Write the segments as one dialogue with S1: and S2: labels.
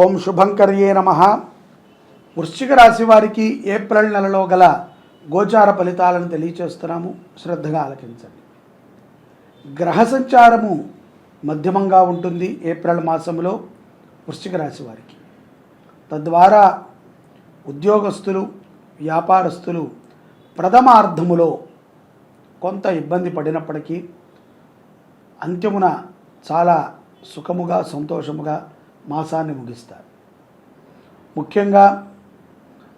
S1: ఓం శుభంకర్యే నమ. వృశ్చిక రాశి వారికి ఏప్రిల్ నెలలో గల గోచార ఫలితాలను తెలియచేస్తున్నాము. శ్రద్ధగా ఆలకించండి. గ్రహ సంచారము మధ్యమంగా ఉంటుంది ఏప్రిల్ మాసంలో వృశ్చిక రాశి వారికి. తద్వారా ఉద్యోగస్తులు వ్యాపారస్తులు ప్రథమార్థములో కొంత ఇబ్బంది పడినప్పటికీ అంత్యమున చాలా సుఖముగా సంతోషముగా మాసాన్ని ముగిస్తారు. ముఖ్యంగా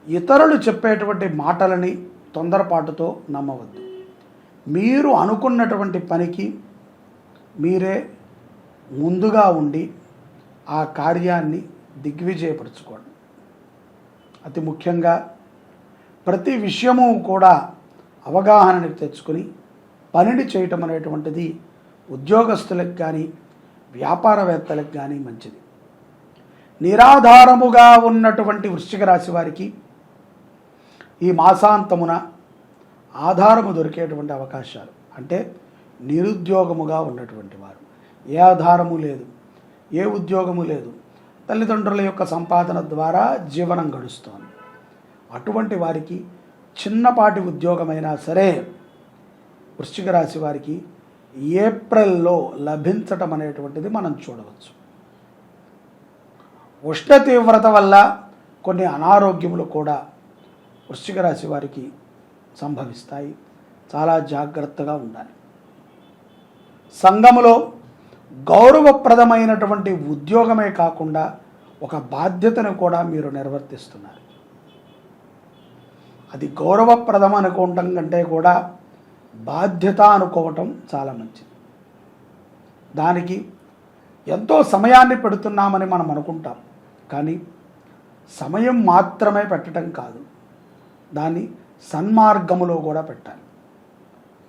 S1: ఇతరులు చెప్పేటువంటి మాటలని తొందరపాటుతో నమ్మవద్దు. మీరు అనుకున్నటువంటి పనికి మీరే ముందుగా ఉండి ఆ కార్యాన్ని దిగ్విజయపరచుకోండి. అతి ముఖ్యంగా ప్రతి విషయము కూడా అవగాహనని తెచ్చుకొని పనిని చేయటం అనేటువంటిది ఉద్యోగస్తులకు కానీ వ్యాపారవేత్తలకు కానీ మంచిది. నిరాధారముగా ఉన్నటువంటి వృశ్చిక రాశి వారికి ఈ మాసాంతమున ఆధారము దొరికేటువంటి అవకాశాలు. అంటే నిరుద్యోగముగా ఉన్నటువంటి వారు. ఏ ఆధారము లేదు. ఏ ఉద్యోగము లేదు. తల్లిదండ్రుల యొక్క సంపాదన ద్వారా జీవనం గడుస్తోంది. అటువంటి వారికి చిన్నపాటి ఉద్యోగమైనా సరే వృశ్చిక రాశి వారికి ఏప్రిల్లో లభించటం అనేటువంటిది మనం చూడవచ్చు. ఉష్ణ తీవ్రత వల్ల కొన్ని అనారోగ్యములు కూడా వృశ్చిక రాశి వారికి సంభవిస్తాయి. చాలా జాగ్రత్తగా ఉండాలి. సంఘములో గౌరవప్రదమైనటువంటి ఉద్యోగమే కాకుండా ఒక బాధ్యతను కూడా మీరు నిర్వర్తిస్తున్నారు. అది గౌరవప్రదం అనుకోవటం కంటే కూడా బాధ్యత అనుకోవటం చాలా మంచిది. దానికి ఎంతో సమయాన్ని పెడుతున్నామని మనం అనుకుంటాం. కానీ సమయం మాత్రమే పెట్టడం కాదు. దాన్ని సన్మార్గములో కూడా పెట్టాలి.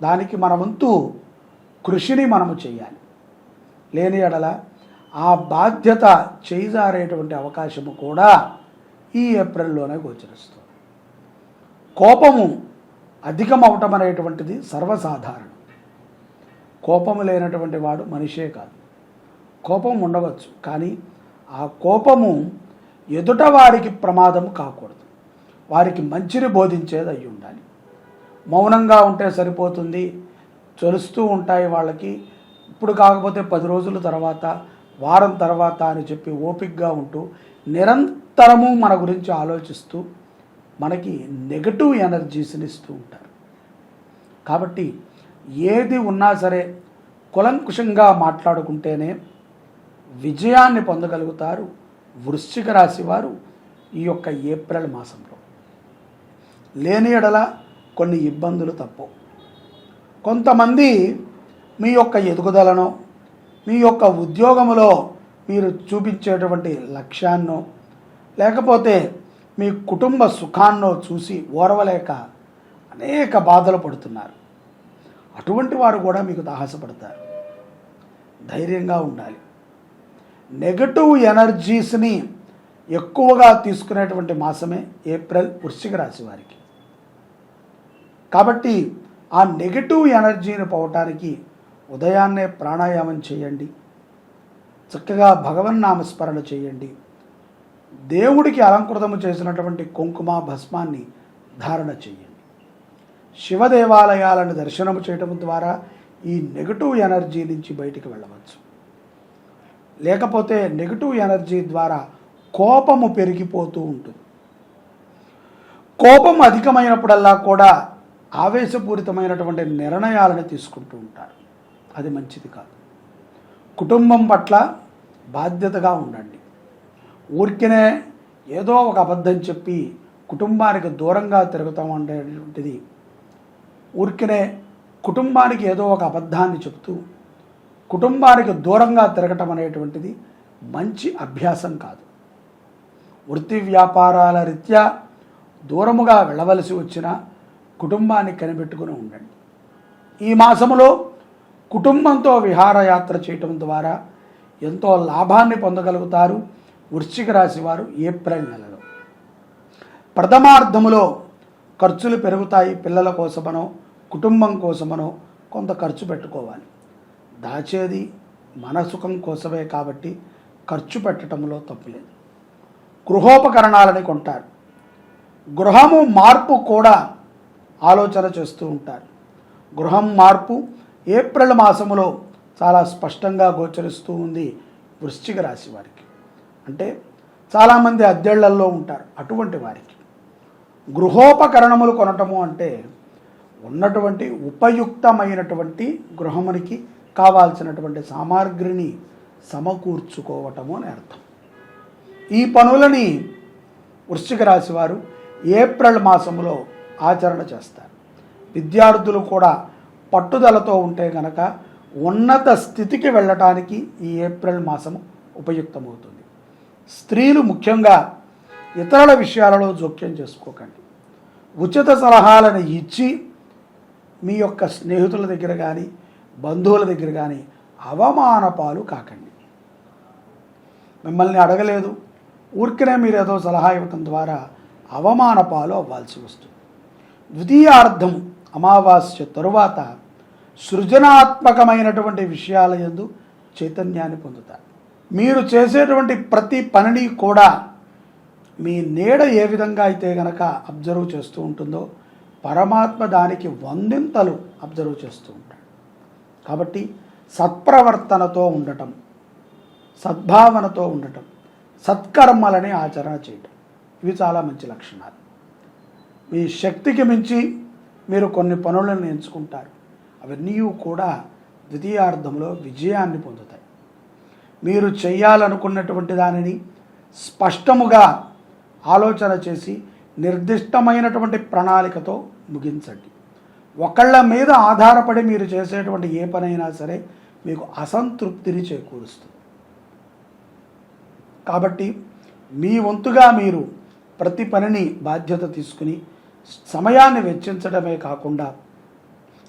S1: దానికి మన వంతు కృషిని మనము చేయాలి. లేని ఎడల ఆ బాధ్యత చేజారేటువంటి అవకాశము కూడా ఈ ఏప్రిల్లోనే గోచరిస్తుంది. కోపము అధికమవటం అనేటువంటిది సర్వసాధారణం. కోపము లేనటువంటి వాడు మనిషే కాదు. కోపం ఉండవచ్చు. కానీ ఆ కోపము ఎదుట వారికి ప్రమాదం కాకూడదు. వారికి మంచిని బోధించేది అయి ఉండాలి. మౌనంగా ఉంటే సరిపోతుంది. చొలుస్తూ ఉంటాయి వాళ్ళకి. ఇప్పుడు కాకపోతే పది రోజుల తర్వాత వారం తర్వాత అని చెప్పి ఓపిక్గా ఉంటూ నిరంతరము మన గురించి ఆలోచిస్తూ మనకి నెగటివ్ ఎనర్జీస్ని ఇస్తూ ఉంటారు. కాబట్టి ఏది ఉన్నా సరే కులంకుషంగా మాట్లాడుకుంటేనే విజయాన్ని పొందగలుగుతారు వృశ్చిక రాశి వారు ఈ యొక్క ఏప్రిల్ మాసంలో. లేని ఎడల కొన్ని ఇబ్బందులు తప్పవు కొంతమంది మీ యొక్క ఎదుగుదలను మీ యొక్క ఉద్యోగములో మీరు చూపించేటువంటి లక్ష్యాన్నో లేకపోతే మీ కుటుంబ సుఖాన్నో చూసి ఓర్వలేక అనేక బాధలు పడుతున్నారు. అటువంటి వారు కూడా మీకు దాహసపడతారు. ధైర్యంగా ఉండాలి. నెగటివ్ ఎనర్జీస్ని ఎక్కువగా తీసుకునేటువంటి మాసమే ఏప్రిల్ వృశ్చిక రాశి వారికి. కాబట్టి ఆ నెగటివ్ ఎనర్జీని పోవటానికి ఉదయాన్నే ప్రాణాయామం చేయండి. చక్కగా భగవన్నామస్మరణ చేయండి. దేవుడికి అలంకృతము చేసినటువంటి కుంకుమ భస్మాన్ని ధారణ చేయండి. శివ దేవాలయాలను దర్శనము చేయటం ద్వారా ఈ నెగటివ్ ఎనర్జీ నుంచి బయటికి వెళ్ళవచ్చు. లేకపోతే నెగటివ్ ఎనర్జీ ద్వారా కోపము పెరిగిపోతూ ఉంటుంది. కోపం అధికమైనప్పుడల్లా కూడా ఆవేశపూరితమైనటువంటి నిర్ణయాలను తీసుకుంటూ ఉంటారు. అది మంచిది కాదు. కుటుంబం పట్ల బాధ్యతగా ఉండండి. ఊరికనే ఏదో ఒక అబద్ధం చెప్పి కుటుంబానికి దూరంగా తిరుగుతాం అనేటువంటిది ఊరికనే కుటుంబానికి ఏదో ఒక అబద్ధాన్ని చెప్తూ కుటుంబానికి దూరంగా తిరగటం అనేటువంటిది మంచి అభ్యాసం కాదు. వృత్తి వ్యాపారాల రీత్యా దూరముగా వెళ్ళవలసి వచ్చిన కుటుంబాన్ని కనిపెట్టుకుని ఉండండి. ఈ మాసములో కుటుంబంతో విహారయాత్ర చేయటం ద్వారా ఎంతో లాభాన్ని పొందగలుగుతారు వృశ్చిక రాశి వారు ఏప్రిల్ నెలలో. ప్రథమార్థములో ఖర్చులు పెరుగుతాయి పిల్లల కోసమనో కుటుంబం కోసమనో కొంత ఖర్చు పెట్టుకోవాలి. దాచేది మన సుఖం కోసమే కాబట్టి ఖర్చు పెట్టడంలో తప్పులేదు గృహోపకరణాలని కొంటారు. గృహము మార్పు కూడా ఆలోచన చేస్తూ ఉంటారు. గృహం మార్పు ఏప్రిల్ మాసములో చాలా స్పష్టంగా గోచరిస్తూ ఉంది వృశ్చిక రాశి వారికి. అంటే చాలామంది అద్దెళ్ళల్లో ఉంటారు అటువంటి వారికి. గృహోపకరణములు కొనటము అంటే ఉన్నటువంటి ఉపయుక్తమైనటువంటి గృహమునికి కావాల్సినటువంటి సామాగ్రిని సమకూర్చుకోవటము అని అర్థం. ఈ పనులని వృశ్చిక రాశి వారు ఏప్రిల్ మాసంలో ఆచరణ చేస్తారు. విద్యార్థులు కూడా పట్టుదలతో ఉంటే గనక ఉన్నత స్థితికి వెళ్ళటానికి ఈ ఏప్రిల్ మాసము ఉపయుక్తమవుతుంది. స్త్రీలు ముఖ్యంగా ఇతరుల విషయాలలో జోక్యం చేసుకోకండి. ఉచిత సలహాలను ఇచ్చి మీ యొక్క స్నేహితుల దగ్గర కానీ బంధువుల దగ్గర కానీ అవమానపాలు కాకండి. మిమ్మల్ని అడగలేదు. ఊరికనే మీరు ఏదో సలహా ఇవ్వటం ద్వారా అవమానపాలు అవ్వాల్సి వస్తుంది. ద్వితీయార్థం అమావాస్య తరువాత సృజనాత్మకమైనటువంటి విషయాల యందు చైతన్యాన్ని పొందుతారు. మీరు చేసేటువంటి ప్రతి పనిని కూడా మీ నీడ ఏ విధంగా అయితే గనక అబ్జర్వ్ చేస్తూ ఉంటుందో పరమాత్మ దానికి వందింతలు అబ్జర్వ్ చేస్తూ ఉంటాడు. కాబట్టి సత్ప్రవర్తనతో ఉండటం సద్భావనతో ఉండటం సత్కర్మలని ఆచరణ చేయటం. ఇవి చాలా మంచి లక్షణాలు. మీ శక్తికి మించి మీరు కొన్ని పనులను ఎంచుకుంటారు. అవన్నీ కూడా ద్వితీయార్థంలో విజయాన్ని పొందుతాయి. మీరు చేయాలనుకున్నటువంటి దానిని స్పష్టముగా ఆలోచన చేసి నిర్దిష్టమైనటువంటి ప్రణాళికతో ముగించండి. ఒకళ్ళ మీద ఆధారపడి మీరు చేసేటువంటి ఏ పనైనా సరే మీకు అసంతృప్తిని చేకూరుస్తుంది. కాబట్టి మీ వంతుగా మీరు ప్రతి పనిని బాధ్యత తీసుకుని సమయాన్ని వెచ్చించడమే కాకుండా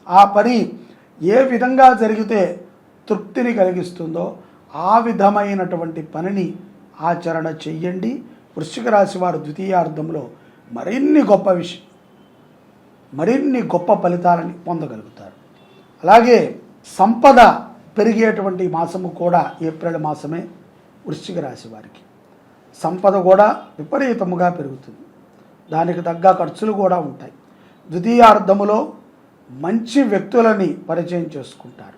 S1: ఆ పని ఏ విధంగా జరిగితే తృప్తిని కలిగిస్తుందో ఆ విధమైనటువంటి పనిని ఆచరణ చెయ్యండి. వృశ్చిక రాశి వారు ద్వితీయార్థంలో మరిన్ని గొప్ప విషయం. మరిన్ని గొప్ప ఫలితాలని పొందగలుగుతారు. అలాగే సంపద పెరిగేటువంటి మాసము కూడా ఏప్రిల్ మాసమే వృశ్చిక రాశి వారికి. సంపద కూడా విపరీతముగా పెరుగుతుంది. దానికి తగ్గ ఖర్చులు కూడా ఉంటాయి. ద్వితీయార్థములో మంచి వ్యక్తులని పరిచయం చేసుకుంటారు.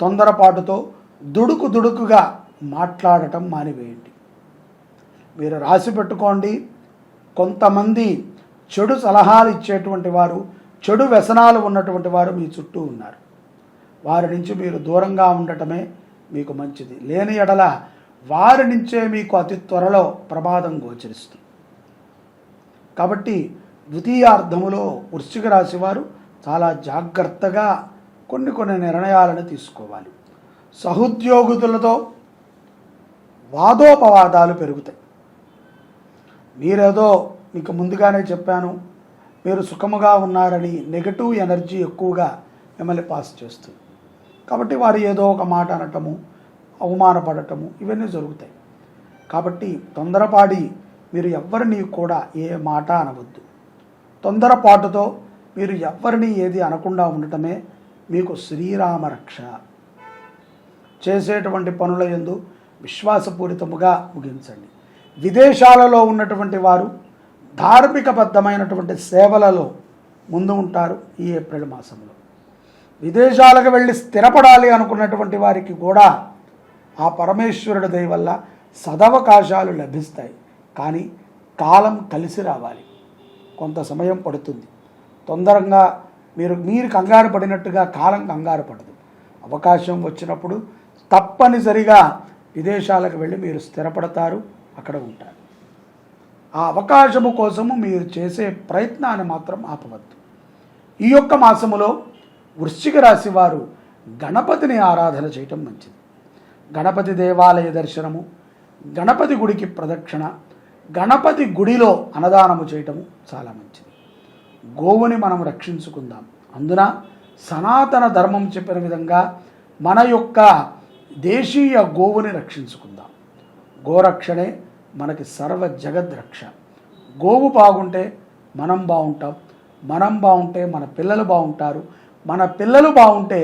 S1: తొందరపాటుతో దుడుకు దుడుకుగా మాట్లాడటం మానివేయండి. మీరు రాసి పెట్టుకోండి. కొంతమంది చెడు సలహాలు ఇచ్చేటువంటి వారు చెడు వ్యసనాలు ఉన్నటువంటి వారు మీ చుట్టూ ఉన్నారు. వారి నుంచి మీరు దూరంగా ఉండటమే మీకు మంచిది. లేని ఎడల వారి నుంచే మీకు అతి త్వరలో ప్రమాదం గోచరిస్తుంది. కాబట్టి ద్వితీయార్థములో వృశ్చిక రాశి వారు చాలా జాగ్రత్తగా కొన్ని కొన్ని నిర్ణయాలను తీసుకోవాలి. సహోద్యోగుతులతో వాదోపవాదాలు పెరుగుతాయి. మీరేదో మీకు ముందుగానే చెప్పాను మీరు సుఖముగా ఉన్నారని నెగటివ్ ఎనర్జీ ఎక్కువగా మిమ్మల్ని పాస్ చేస్తుంది. కాబట్టి వారు ఏదో ఒక మాట అనటము అవమానపడటము ఇవన్నీ జరుగుతాయి. కాబట్టి తొందరపాడి మీరు ఎవ్వరిని కూడా ఏ మాట అనవద్దు. తొందరపాటుతో మీరు ఎవ్వరిని ఏది అనకుండా ఉండటమే మీకు శ్రీరామ రక్ష. చేసేటువంటి పనుల యందు విశ్వాసపూరితముగా ముగించండి. విదేశాలలో ఉన్నటువంటి వారు ధార్మికబద్ధమైనటువంటి సేవలలో ముందు ఉంటారు ఈ ఏప్రిల్ మాసంలో. విదేశాలకు వెళ్ళి స్థిరపడాలి అనుకున్నటువంటి వారికి కూడా ఆ పరమేశ్వరుడి దయవల్ల సదవకాశాలు లభిస్తాయి. కానీ కాలం కలిసి రావాలి. కొంత సమయం పడుతుంది. తొందరగా మీరు మీరు కంగారు పడినట్టుగా కాలం కంగారు పడదు. అవకాశం వచ్చినప్పుడు తప్పనిసరిగా విదేశాలకు వెళ్ళి మీరు స్థిరపడతారు అక్కడ ఉంటారు. ఆ అవకాశము కోసము మీరు చేసే ప్రయత్నాన్ని మాత్రం ఆపవద్దు. ఈ యొక్క మాసములో వృశ్చిక రాశి వారు గణపతిని ఆరాధన చేయటం మంచిది. గణపతి దేవాలయ దర్శనము గణపతి గుడికి ప్రదక్షిణ గణపతి గుడిలో అన్నదానము చేయటము చాలా మంచిది. గోవుని మనం రక్షించుకుందాం. అందున సనాతన ధర్మం చెప్పిన విధంగా మన యొక్క దేశీయ గోవుని రక్షించుకుందాం. గోరక్షణే మనకి సర్వ జగద్రక్ష గోవు బాగుంటే మనం బాగుంటాం మనం బాగుంటే మన పిల్లలు బాగుంటారు మన పిల్లలు బాగుంటే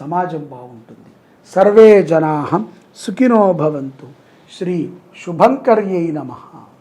S1: సమాజం బాగుంటుంది. సర్వే జనాహం సుఖినో భవంతు. శ్రీ శుభంకర్యై నమః.